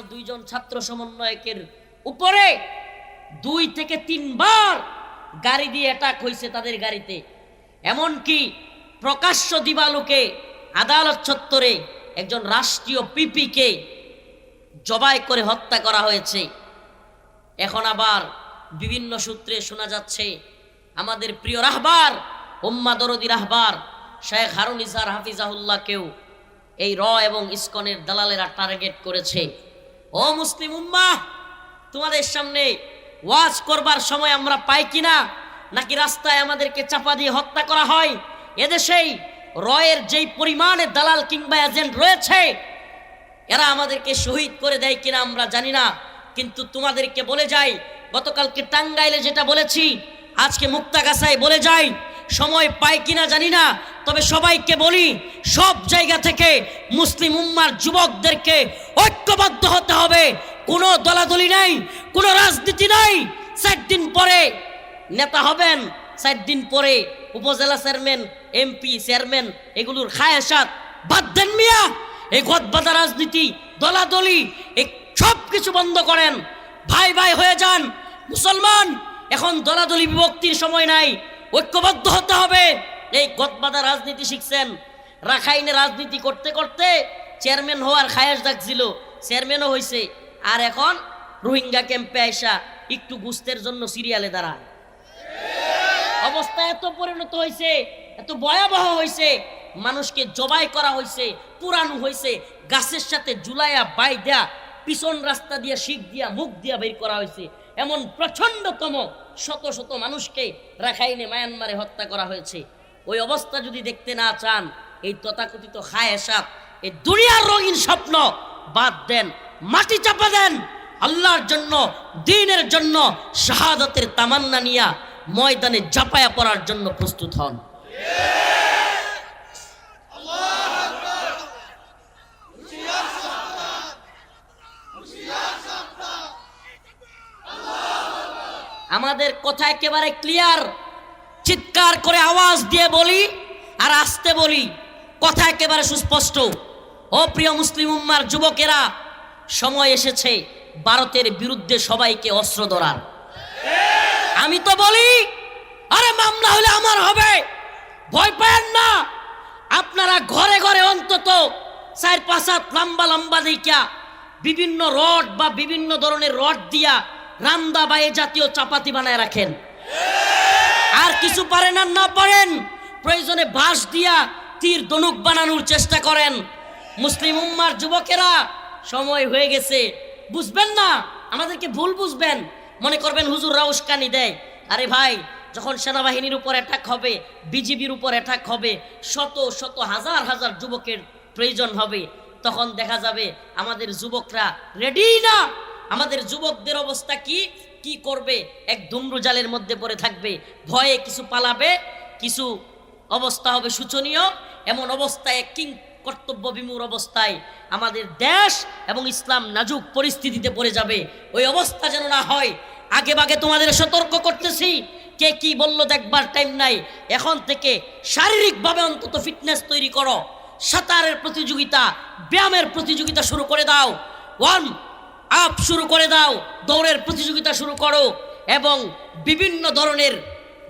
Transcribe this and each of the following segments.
কামাল দুইজন ছাত্র সমন্বয়কের উপরে দুই থেকে তিনবার গাড়ি দিয়ে অ্যাটাক হয়েছে তাদের গাড়িতে। এমনকি প্রকাশ্য দিবালোকে, আদালত চত্বরে একজন রাষ্ট্রীয় পিপিকে জবাই করে হত্যা করা হয়েছে। এখন আবার বিভিন্ন সূত্রে শোনা যাচ্ছে, আমাদের প্রিয় রাহবার দরদি রাহবার, শেখ হারুন ইসার হাফিজাহুল্লাহকেও এই র এবং ইস্কনের দালালেরা টার্গেট করেছে। ও মুসলিম উম্মা, তোমাদের সামনে ওয়াজ করবার সময় আমরা পাই কিনা, নাকি রাস্তায় আমাদেরকে চাপা দিয়ে হত্যা করা হয়? এদেশেই রয়ের যেই পরিমাণে দালাল কিংবা এজেন্ট রয়েছে, এরা আমাদেরকে শহীদ করে দেয় কিনা আমরা জানি না, কিন্তু তোমাদেরকে বলে যাই, গতকালকে টাঙ্গাইলে যেটা বলেছি, আজকে মুক্তাগাছায় বলে যাই সময় পাই কিনা জানি না, তবে সবাইকে বলি, সব জায়গা থেকে মুসলিম উম্মার যুবকদেরকে ঐক্যবদ্ধ হতে হবে। কোনো দলাদলি নাই, কোনো রাজনীতি নাই। চার দিন পরে নেতা হবেন, চার দিন পরে উপজেলা চেয়ারম্যান, এমপি, চেয়ারম্যান, এগুলোর খায়াসাত বাদ দেন মিয়া, এই গদবাদা রাজনীতি, দলাদলি, এই সব কিছু বন্ধ করেন। ভাই ভাই হয়ে যান, মুসলমান, এখন দলাদলি বিভক্তির সময় নাই। ঐক্যবদ্ধ হতে হবে। এই গদবাদা রাজনীতি শিখছেন। রাখাইনে রাজনীতি করতে করতে চেয়ারম্যান হওয়ার খায়াস ডাকছিল চেয়ারম্যানও হয়েছে আর এখন রোহিঙ্গা ক্যাম্পে আসা একটু গুস্তের জন্য সিরিয়ালে দাঁড়ায়। অবস্থা এত পরিণত হয়েছে এত ভয়াবহ হয়েছে মানুষকে জবাই করা হয়েছে পুরানো হয়েছে গাছের সাথে জুলাইয়া বাই দেয়া, পিছন রাস্তা দিয়া শিখ দিয়া মুখ দিয়া বের করা হয়েছে এমন প্রচন্ডতম শত শত মানুষকে রাখাইনে মায়ানমারে হত্যা করা হয়েছে। ওই অবস্থা যদি দেখতে না চান, এই তথাকথিত খায় সাপ এই দুনিয়ার রঙিন স্বপ্ন বাদ দেন, মাটি চাপা দেন, আল্লাহর জন্য, দিনের জন্য শাহাদতের তামান্না নিয়া ময়দানে জাপায়া পড়ার জন্য প্রস্তুত হন। আমাদের কথা একেবারে ক্লিয়ার চিৎকার করে আওয়াজ দিয়ে বলি আর আসতে বলি। কথা একেবারে সুস্পষ্ট। ও প্রিয় মুসলিম উম্মার যুবকেরা, সময় এসেছে ভারতের বিরুদ্ধে সবাইকে অস্ত্র ধরার। আমি তো বলি, আরে মামলা হলে আমার হবে। ভয় পায়েন না। আপনারা ঘরে ঘরে অন্তত চার পাঁচ হাত লম্বা লম্বা দিকা বিভিন্ন রড বা বিভিন্ন ধরনের রড দিয়া রামদা বা এ জাতীয় চাপাতি বানায় রাখেন। আর কিছু পারেন আর না পারেন, প্রয়োজনে বাঁশ দিয়া তীর দনুক বানানোর চেষ্টা করেন। মুসলিম উম্মার যুবকেরা, সময় হয়ে গেছে। বুঝবেন না, আমাদেরকে ভুল বুঝবেন। মনে করবেন হুজুররা উস্কানি দেয়। আরে ভাই, যখন সেনাবাহিনীর উপর অ্যাটাক হবে, বিজিবির উপর অ্যাটাক হবে, শত শত হাজার হাজার যুবকের প্রয়োজন হবে। তখন দেখা যাবে আমাদের যুবকরা রেডি না। আমাদের যুবকদের অবস্থা কি? কি করবে? এক দুমরু জালের মধ্যে পড়ে থাকবে। ভয়ে কিছু পালাবে, কিছু অবস্থা হবে শোচনীয়। এমন অবস্থায় কিং কর্তব্য বিমূর অবস্থায় আমাদের দেশ এবং ইসলাম নাজুক পরিস্থিতিতে পড়ে যাবে। ওই অবস্থা যেন না হয়। আগে বাগে তোমাদের সতর্ক করতেছি। কে কি বলল দেখবার টাইম নাই। এখন থেকে শারীরিকভাবে অন্তত ফিটনেস তৈরি করো। সাঁতারের প্রতিযোগিতা, ব্যায়ামের প্রতিযোগিতা শুরু করে দাও। ওয়ান আপ শুরু করে দাও, দৌড়ের প্রতিযোগিতা শুরু করো এবং বিভিন্ন ধরনের,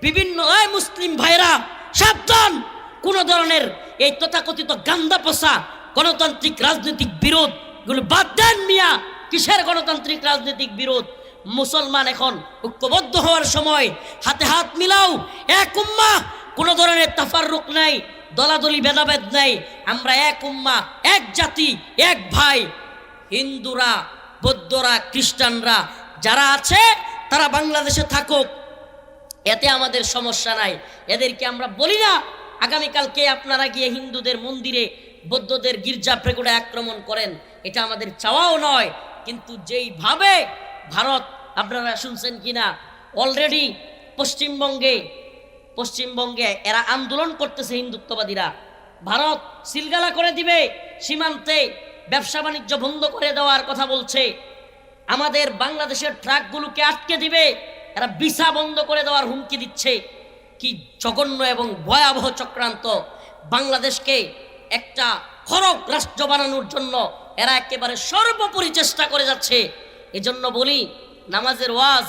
বিভিন্ন মুসলিম ভাইরা সাবধান। কোন ধরনের এই তথাকথিত গান্দা পোষা গণতান্ত্রিক রাজনৈতিক বিরোধ বাদ দেন মিয়া। কিসের গণতান্ত্রিক রাজনৈতিক বিরোধ? মুসলমান এখন ঐক্যবদ্ধ হওয়ার সময়। হাতে হাত মিলাও। এক উম্মা, কোন ধরনের তাফাররুক নাই, দলাদলি ভেদাভেদ নাই। আমরা এক উম্মা, এক জাতি, এক ভাই, হিন্দুরা বৌদ্ধরা, খ্রিস্টানরা যারা আছে, তারা বাংলাদেশে থাকুক। এতে আমাদের সমস্যা নাই। এদেরকে আমরা বলি না, আগামীকালকে আপনারা গিয়ে হিন্দুদের মন্দিরে বৌদ্ধদের গির্জা প্রেগুড়ে আক্রমণ করেন। এটা আমাদের চাওয়াও নয়, কিন্তু যেইভাবে ভারত, আপনারা শুনছেন কিনা অলরেডি পশ্চিমবঙ্গে পশ্চিমবঙ্গে এরা আন্দোলন করতেছে হিন্দুত্ববাদীরা। ভারত সিলগালা করে দিবে সীমান্তে ব্যবসা বাণিজ্য বন্ধ করে দেওয়ার কথা বলছে। আমাদের বাংলাদেশের ট্রাকগুলোকে আটকে দিবে? এরা বিসা বন্ধ করে দেওয়ার হুমকি দিচ্ছে। কি জঘন্য এবং ভয়াবহ চক্রান্ত। বাংলাদেশকে একটা খরক রাষ্ট্র বানানোর জন্য এরা একেবারে সর্বোপরি চেষ্টা করে যাচ্ছে। এজন্য বলি, নামাজের ওয়াজ,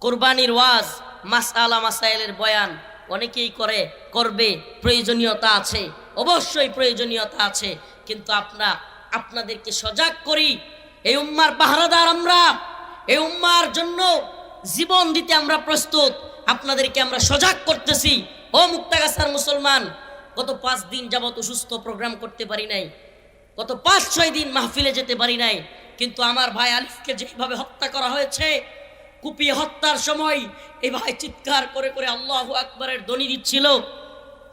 কোরবানির ওয়াজ, মাসালা মাসাইলের বয়ান অনেকেই করে, করবে, প্রয়োজনীয়তা আছে, অবশ্যই প্রয়োজনীয়তা আছে। কিন্তু আপনা, আপনাদেরকে সজাগ করি, এই উম্মার পাহারাদার আমরা, এই উম্মার জন্য জীবন দিতে আমরা প্রস্তুত, আপনাদেরকে আমরা সজাগ করতেছি। ও মুক্তাগাছার মুসলমান, গত পাঁচ দিন যাবত অসুস্থ প্রোগ্রাম করতে পারি নাই, গত পাঁচ, ছয় দিন মাহফিলে যেতে পারি নাই, কিন্তু আমার ভাই আলিফকে যেভাবে হত্যা করা হয়েছে, কুপিয়ে হত্যার সময় এই ভাই চিৎকার করে করে আল্লাহ আকবরের ধ্বনি দিচ্ছিল,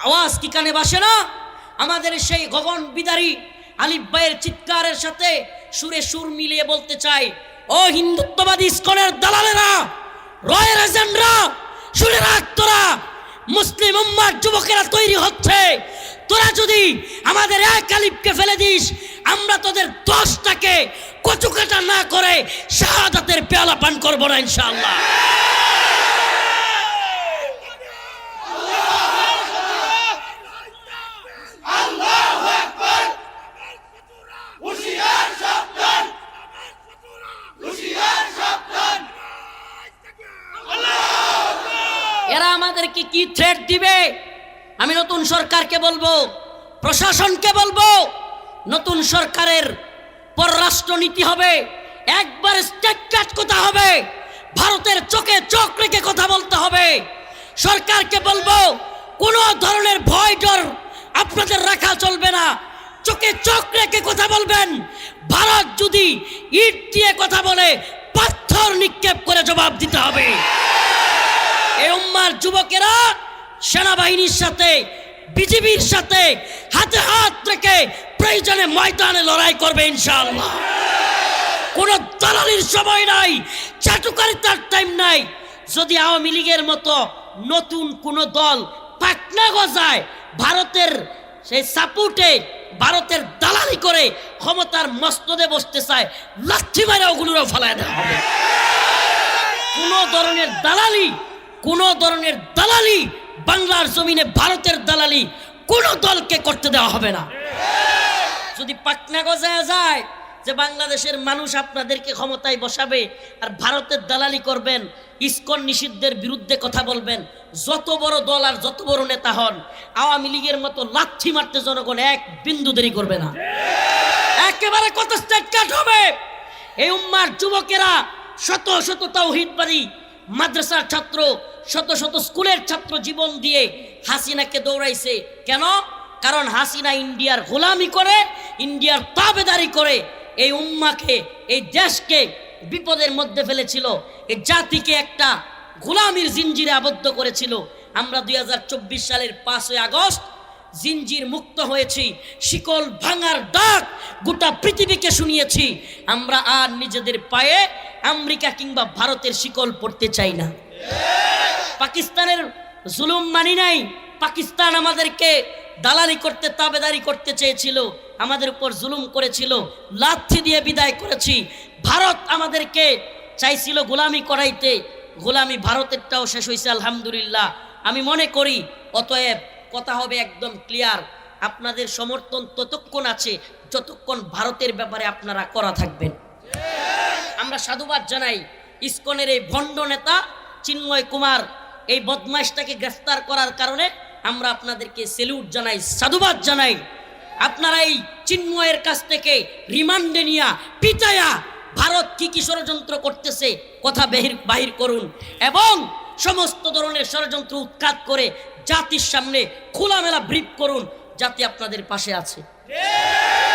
আওয়াজ কি কানে বাসে না? আমাদের সেই গগন বিদারী আলিফ ভাইয়ের চিৎকারের সাথে সুরে সুর মিলিয়ে বলতে চাই, ও হিন্দুত্ববাদী ইস্কনের দালালেরা, রয়ের এজেন্টরা, শুনে রাখ তোরা, মুসলিম উম্মার যুবকেরা তৈরি হচ্ছে। তোরা যদি আমাদের এক আলিফকে ফেলে দিস, আমরা তোদের দশটাকে কচুকাটা না করে শাহাদাতের পেয়ালা পান করব না ইনশাআল্লাহ। এরা আমাদেরকে কি থ্রেট দিবে? আমি নতুন সরকারকে বলব, প্রশাসনকে বলব, নতুন সরকারের পররাষ্ট্র নীতি হবে, একবার স্টেট কথা হবে, ভারতের চোখে চোখ রেখে কথা বলতে হবে। সরকারকে বলব, কোনো ধরনের ভয় ডর আপনাদের রাখা চলবে না। চোখে চোখ রেখে কথা বলবেন। ভারত যদি ইট দিয়ে কথা বলে, পাথর নিক্ষেপ করে জবাব দিতে হবে। এই উম্মার যুবকেরা সেনাবাহিনীর সাথে, বিজিবির সাথে হাতে হাত রেখে প্রয়োজনে ময়দানে লড়াই করবে ইনশাআল্লাহ। কোন দালালির সময় নাই, চাটুকারিতার টাইম নাই। যদি আওয়ামী লীগের মতো নতুন কোন দল পাটনা গজায় ভারতের সেই সাপোর্টে ভারতের দালালি করে ক্ষমতার মস্তদে বসতে চায় লাঠি মারে ওগুলোরও ফেলায় দেওয়া হবে। কোন ধরনের দালালি, কোন ধরনের দালালি বাংলার জমিনে ভারতের দালালি কোন দলকে করতে দেওয়া হবে না। যদি পাটনা গজায় যায় যে বাংলাদেশের মানুষ আপনাদেরকে ক্ষমতায় বসাবে আর ভারতের দালালি করবেন, ইস্কন নিষিদ্ধের বিরুদ্ধে কথা বলবেন যত বড় দল আর যত বড় নেতা হন, আওয়ামী লীগের মতো লাথি মারতে জনগণ এক বিন্দু দেরি করবে না। একেবারে কত স্টেট কাট হবে? এই উম্মার যুবকেরা শত শত তাওহিদবাদী মাদ্রাসার ছাত্র, শত শত স্কুলের ছাত্র জীবন দিয়ে হাসিনাকে দৌড়াইছে। কেন? কারণ হাসিনা ইন্ডিয়ার গোলামি করে, ইন্ডিয়ার তাবেদারি করে এই উম্মাকে, এই দেশকে বিপদের মধ্যে ফেলেছিল। এই জাতিকে একটা গোলামির জিঞ্জিরে আবদ্ধ করেছিল। আমরা দুই হাজার চব্বিশ সালের পাঁচই আগস্ট জিঞ্জির মুক্ত হয়েছি, শিকল ভাঙার ডাক গোটা পৃথিবীকে শুনিয়েছি। আমরা আর নিজেদের পায়ে আমেরিকা কিংবা ভারতের শিকল পড়তে চাই না। পাকিস্তানের জুলুম মানি নাই। পাকিস্তান আমাদেরকে দালালি করতে, তাবেদারি করতে চেয়েছিল। আমাদের উপর জুলুম করেছিল, লাথি দিয়ে বিদায় করেছি। ভারত আমাদেরকে চাইছিল গোলামি করাইতে। গোলামি ভারতেরটাও শেষ হয়েছে, আলহামদুলিল্লাহ। আমি মনে করি, অতএব কথা হবে একদম ক্লিয়ার আপনাদের সমর্থন ততক্ষণ আছে, যতক্ষণ ভারতের ব্যাপারে আপনারা করা থাকবেন। আমরা সাধুবাদ জানাই, ইসকনের এই ভণ্ড নেতা চিন্ময় কুমার, এই বদমাইশটাকে গ্রেফতার করার কারণে আমরা আপনাদেরকে সেলুট জানাই, সাধুবাদ জানাই। আপনারা এই চিন্ময়ের কাছ থেকে রিমান্ডে নিয়া, পিটায়া ভারত কি কি ষড়যন্ত্র করতেছে, কথা বাহির বাহির করুন। এবং সমস্ত ধরনের ষড়যন্ত্র উৎখাত করে জাতির সামনে খোলামেলা ব্রিফ করুন, জাতি আপনাদের পাশে আছে।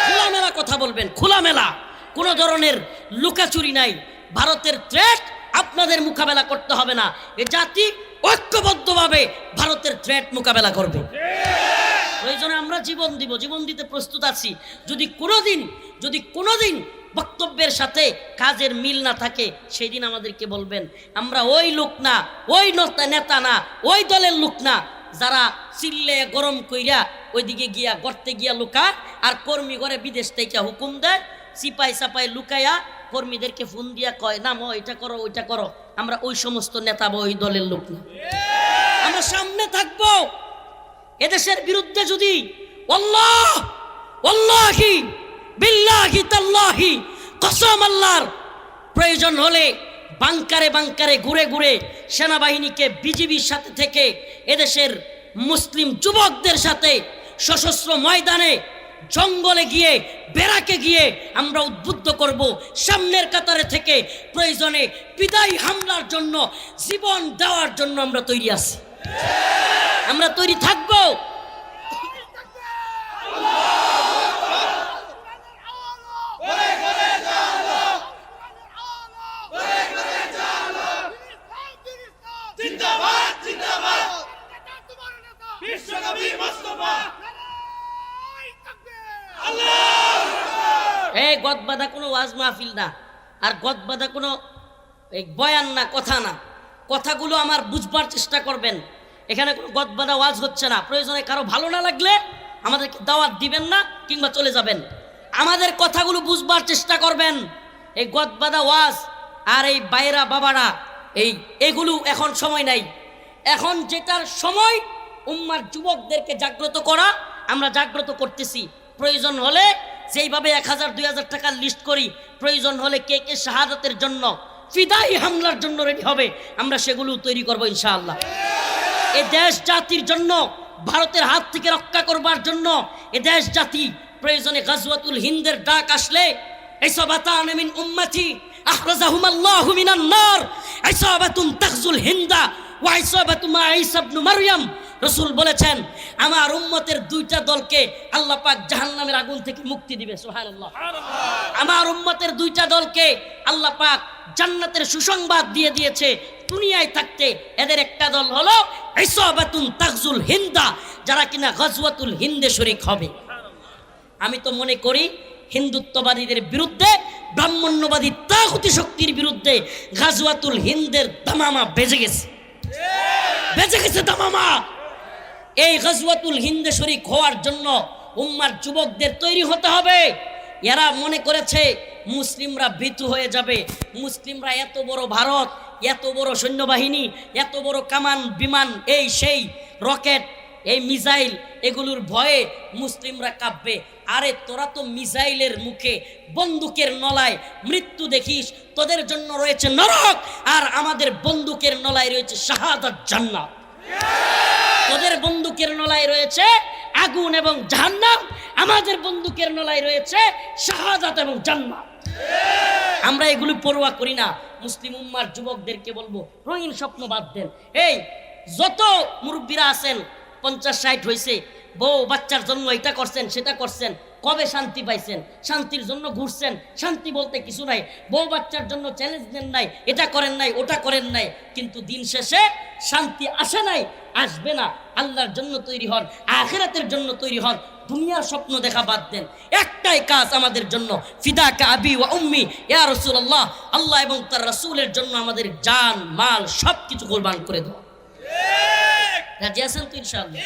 খোলামেলা কথা বলবেন, খোলামেলা। কোনো ধরনের লুকাচুরি নাই। ভারতের থ্রেট আপনাদের মোকাবেলা করতে হবে না। এ জাতি ঐক্যবদ্ধভাবে ভারতের থ্রেট মোকাবেলা করবে। প্রয়োজনে আমরা জীবন দিব, জীবন দিতে প্রস্তুত আছি। যদি কোনোদিন যদি কোনোদিন বক্তব্যের সাথে কাজের মিল না থাকে সেই দিন আমাদেরকে বলবেন, আমরা ওই লোক না, ওই নেতা না, ওই দলের লোক না, যারা চিল্লে গরম কইরা ওইদিকে গিয়া গর্তে গিয়া লুকা আর কর্মী ঘরে বিদেশ থেকে হুকুম দেয়, সিপাই সাপাই লুকায়া কর্মীদেরকে ফোন দিয়া কয়, না মো, এটা করো, ওইটা করো। আমরা ওই সমস্ত নেতা বা ওই দলের লোক না। আমরা সামনে থাকব। এদেশের বিরুদ্ধে যদি আল্লাহর প্রয়োজন হলে বাংকারে বাংকারে ঘুরে ঘুরে সেনাবাহিনীকে বিজিবির সাথে থেকে এদেশের মুসলিম যুবকদের সাথে সশস্ত্র ময়দানে, জঙ্গলে গিয়ে বেড়াকে গিয়ে আমরা উদ্বুদ্ধ করব সামনের কাতারে থেকে প্রয়োজনে বিদায়ী হামলার জন্য, জীবন দেওয়ার জন্য আমরা তৈরি আছি। আমরা তৈরি থাকব। এই গদ বাঁধা কোনো ওয়াজ মাহফিল না। আর গদ বাঁধা কোনো বয়ান না, কথা না। কথাগুলো আমার বুঝবার চেষ্টা করবেন। এখানে কোনো গদ বাঁধা ওয়াজ হচ্ছে না। প্রয়োজনে কারও ভালো না লাগলে আমাদেরকে দাওয়াত দিবেন না কিংবা চলে যাবেন। আমাদের কথাগুলো বুঝবার চেষ্টা করবেন। এই গদ বাঁধা ওয়াজ আর এই বাইরা বাবারা, এই এগুলো এখন সময় নাই। এখন যেটার সময় উম্মার যুবকদেরকে জাগ্রত করা আমরা জাগ্রত করতেছি। প্রয়োজন হলে যেইভাবে এক হাজার, দুই হাজার টাকার লিস্ট করি, প্রয়োজন হলে কে কে শাহাদাতের জন্য ফিদাই হামলার জন্য রেডি হবে। আমরা সেগুলো তৈরি করব ইনশাআল্লাহ। এ দেশ জাতির জন্য, ভারতের হাত থেকে রক্ষা করবার জন্য, এ দেশ জাতি প্রয়োজনে গাজওয়াতুল হিন্দের ডাক আসলে মিন উম্মতি আখরাজাহুম আল্লাহু মিনান নার ইসাবাতুন তাখজুল হিন্দা, ওয়া ইসাবাতু মা ঈসা মারইয়াম রাসূল বলেছেন আমার উম্মতের দুইটা দলকে আল্লাহ পাক জাহান্নামের আগুন থেকে মুক্তি দিবে। সুবহানাল্লাহ। আমার উম্মতের দুইটা দলকে আল্লাহ পাক জান্নাতের সুসংবাদ দিয়ে দিয়েছে দুনিয়ায় থাকতে। এদের একটা দল হলো ইসাবাতুন তাকজুল হিন্দা যারা কিনা গজওয়াতুল হিন্দে শরিক হবে। আমি তো মনে করি হিন্দুত্ববাদীদের বিরুদ্ধে ব্রাহ্মণ্যবাদী তাগুতি শক্তির বিরুদ্ধে গাজওয়াতুল হিন্দের দামামা বেজে গেছে। বেজে গেছে দামামা। এই গজওয়াতুল হিন্দে শরিক হওয়ার জন্য উম্মার যুবকদের তৈরি হতে হবে। এরা মনে করেছে, মুসলিমরা ভীতু হয়ে যাবে। মুসলিমরা এত বড় ভারত, এত বড় সৈন্যবাহিনী, এত বড় কামান, বিমান, এই সেই রকেট, এই মিসাইল, এগুলোর ভয়ে মুসলিমরা কাঁপবে। আরে তোরা তো মিসাইলের মুখে বন্দুকের নলায় মৃত্যু দেখিস, তোদের জন্য রয়েছে নরক, আর আমাদের বন্দুকের নলায় রয়েছে শাহাদাত জান্নাত। তোদের বন্দুকের নলায় রয়েছে আগুন এবং জাহান্নাম, আমাদের বন্দুকের নলায় রয়েছে শাহাদাত এবং জান্নাত। আমরা এগুলি পড়ুয়া করি না। মুসলিম উম্মার যুবকদেরকে বলব, রঙিন স্বপ্ন বাদ দেন। এই, যত মুরব্বীরা আছেন, পঞ্চাশ ষাট হয়েছে বউ বাচ্চার জন্য এটা করছেন, সেটা করছেন, কবে শান্তি পাইছেন? শান্তির জন্য ঘুরছেন, শান্তি বলতে কিছু নাই। বউ বাচ্চার জন্য চ্যালেঞ্জ দেন নাই, এটা করেন নাই, ওটা করেন নাই। কিন্তু দিন শেষে শান্তি আসে নাই আসবে না। আল্লাহর জন্য তৈরি হন আখেরাতের জন্য তৈরি হন দুনিয়ার স্বপ্ন দেখা বাদ দেন। একটাই কাজ আমাদের জন্য ফিদা কা আবি ওয়া উম্মি। ইয়া রাসূলুল্লাহ আল্লাহ এবং তার রাসূলের জন্য আমাদের জান মাল সব কিছু কোরবান করে দেওয়া রাজি আছেন তো ইনশাআল্লাহ।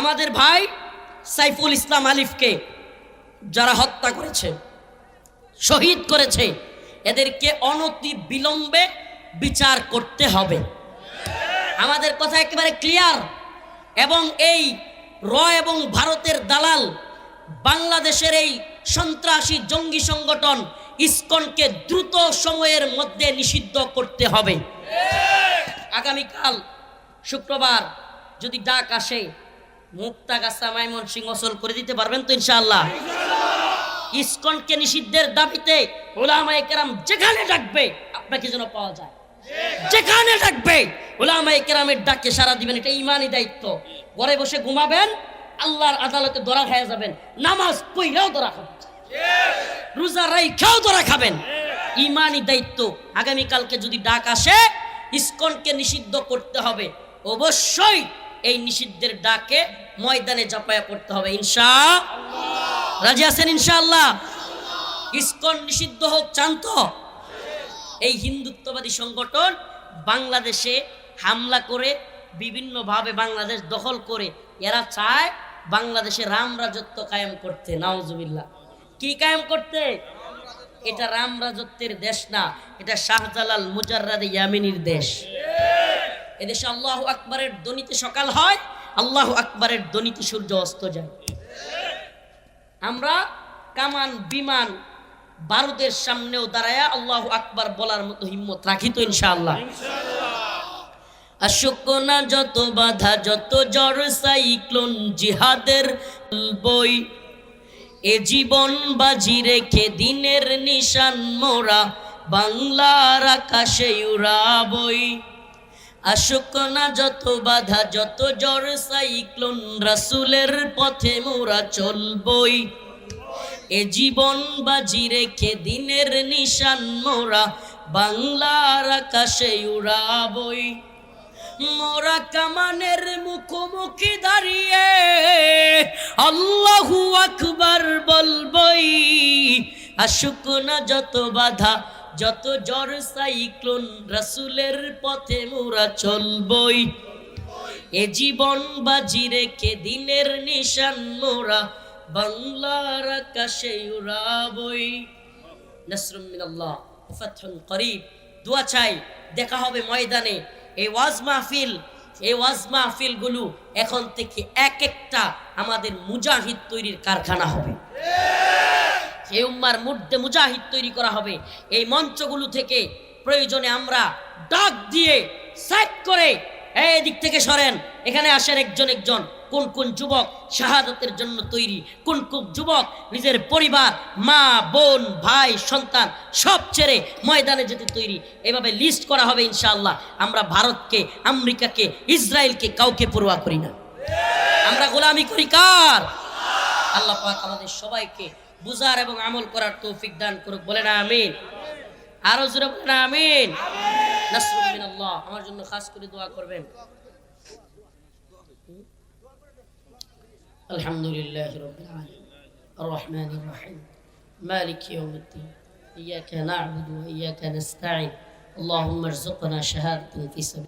আমাদের ভাই সাইফুল ইসলাম আলিফকে যারা হত্যা করেছে শহীদ করেছে এদেরকে অনতি বিলম্বে বিচার করতে হবে। আমাদের কথা একেবারে ক্লিয়ার এবং এই র এবং ভারতের দালাল বাংলাদেশের এই সন্ত্রাসী জঙ্গি সংগঠন ইসকনকে দ্রুত সময়ের মধ্যে নিষিদ্ধ করতে হবে। আগামীকাল শুক্রবার যদি ডাক আসে, মুক্তা গাছা, মাইমন সিং অসল করে দিতে পারবেন তো ইনশাআল্লাহ। ইসকনকে নিষিদ্ধের দাবিতে ওলামায়ে কেরাম যেখানে ডাকবে, আপনাকে যেন পাওয়া যায়। যেখানে ডাকবে ওলামায়ে কেরামের ডাকে সারা দিবেন, এটা ইমানই দায়িত্ব। ঘরে বসে ঘুমাবেন, আল্লাহর আদালতে ধরা খাওয়া যাবেন। নামাজ পইরাও ধরা খাবেন। রোজা রাইখাও ধরা খাবেন। ইমানই দায়িত্ব। আগামীকালকে যদি ডাক আসে, ইসকনকে নিষিদ্ধ করতে হবে। অবশ্যই এই নিষিদ্ধের ডাকে ময়দানে চাপায়া পড়তে হবে। ইনশা রাজি আছেন ইনশাআল্লাহ? ইস্কন নিষিদ্ধ হোক, চান্ত এই হিন্দুত্ববাদী সংগঠন বাংলাদেশে হামলা করে, বিভিন্নভাবে বাংলাদেশ দখল করে, এরা চায় বাংলাদেশে রাম রাজত্ব কায়েম করতে নাওজুবিল্লাহ কি কায়েম করতে? এটা রাম রাজত্বের দেশ না, এটা শাহজালাল মুজাররাদ ইয়ামিনীর দেশ। এদেশে আল্লাহ আকবরের দনিতে সকাল হয়, আল্লাহ আকবরের দনিতে সূর্য অস্ত যায়। আমরা কামান, বিমান বারুদের সামনেও দাঁড়ায়া আল্লাহ আকবার বলার মতো হিম্মত রাখি তো ইনশাআল্লাহ। আশুকনা যত বাধা যত জ্বর সাইক্লোন জিহাদের বই। এ জীবন বাজি রেখে দিনের নিশান মোরা বাংলার আকাশে উড়াবই। আশুক না যত বাধা যত জ্বর সাইক্লোন রাসুলের পথে মোরা চলবই। এ জীবন বাজি রেখে দিনের নিশান মোরা, বাংলার আকাশে উড়াবই। মোরা কামানের মুখোমুখি দাঁড়িয়ে আল্লাহু আকবার বলবই আশুক না যত বাধা, যত জ্বর, সাইক্লোন, রাসুলের পথে মোরা চলবই। এ জীবন বাজি রেখে দিনের নিশান মোরা বাংলার আকাশে উড়াবই। নাসরুম মিনাল্লাহ ফাতহুন করিব। দোয়া চাই, দেখা হবে ময়দানে। এই ওয়াজ মাহফিল, এই ওয়াজ মাহফিলগুলো এখন থেকে এক একটা আমাদের মুজাহিদ তৈরির কারখানা হবে। এই উম্মার মধ্যে মুজাহিদ তৈরি করা হবে, এই মঞ্চগুলো থেকে প্রয়োজনে আমরা ডাক দিয়ে সাইড করে এই দিক থেকে সরেন। এখানে আসেন একজন একজন। কোন কোন যুবক শাহাদতের জন্য তৈরি? কোন কোন যুবক নিজের পরিবার, মা, বোন, ভাই, সন্তান সব ছেড়ে ময়দানে যেতে তৈরি? এভাবে লিস্ট করা হবে ইনশাআল্লাহ। আমরা ভারতকে, আমেরিকাকে, ইসরায়েলকে কাউকে পরোয়া করি না। আমরা গোলামি করি কার? আল্লাহ পাক আমাদের সবাইকে বুঝার এবং আমল করার তৌফিক দান করুক। বলে না আমিন। আরও জোরে বলে না আমিন আমার জন্য খাস করে দোয়া করবেন। الحمد لله رب العالمين. الرحمن الرحيم. مالك يوم الدين. إياك نعبد وإياك نستعين. اللهم ارزقنا شهادة في سبيل